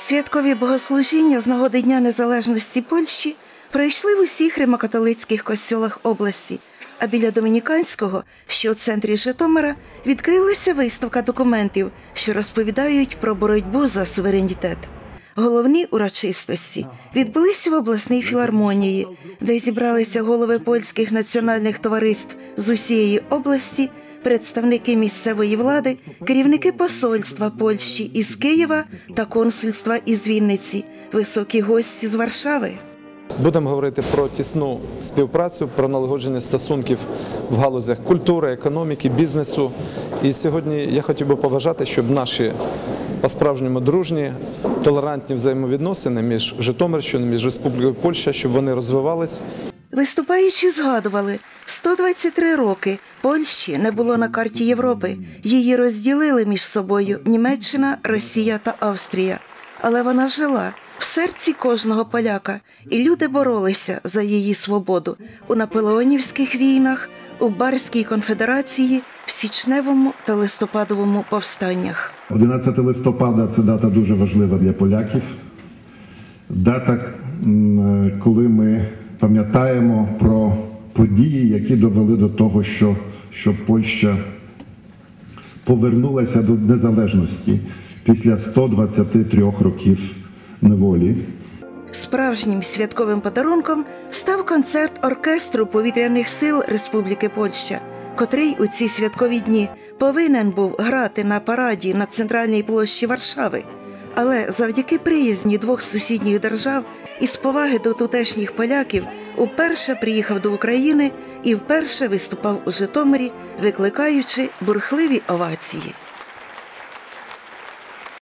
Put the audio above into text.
Святкові богослужіння з нагоди Дня Незалежності Польщі пройшли в усіх римокатолицьких костьолах області. А біля Домініканського, що у центрі Житомира, відкрилася виставка документів, що розповідають про боротьбу за суверенітет. Головні урочистості відбулися в обласній філармонії, де зібралися голови польських національних товариств з усієї області, представники місцевої влади, керівники посольства Польщі із Києва та консульства із Вінниці, високі гості з Варшави. Будемо говорити про тісну співпрацю, про налагодження стосунків в галузях культури, економіки, бізнесу. І сьогодні я хотів би побажати, щоб наші по-справжньому дружні, толерантні взаємовідносини між Житомирщиною, між Республікою Польща, щоб вони розвивались. Виступаючи згадували, 123 роки Польщі не було на карті Європи. Її розділили між собою Німеччина, Росія та Австрія. Але вона жила в серці кожного поляка, і люди боролися за її свободу у наполеонівських війнах, у Барській конфедерації, в січневому та листопадовому повстаннях. 11 листопада це дата дуже важлива для поляків. Дата, коли ми пам'ятаємо про події, які довели до того, що, що Польща повернулася до незалежності після 123 років неволі. Справжнім святковим подарунком став концерт оркестру повітряних сил Республіки Польща, котрий у ці святкові дні повинен був грати на параді на центральній площі Варшави. Але завдяки приязні двох сусідніх держав і з поваги до тутешніх поляків уперше приїхав до України і вперше виступав у Житомирі, викликаючи бурхливі овації.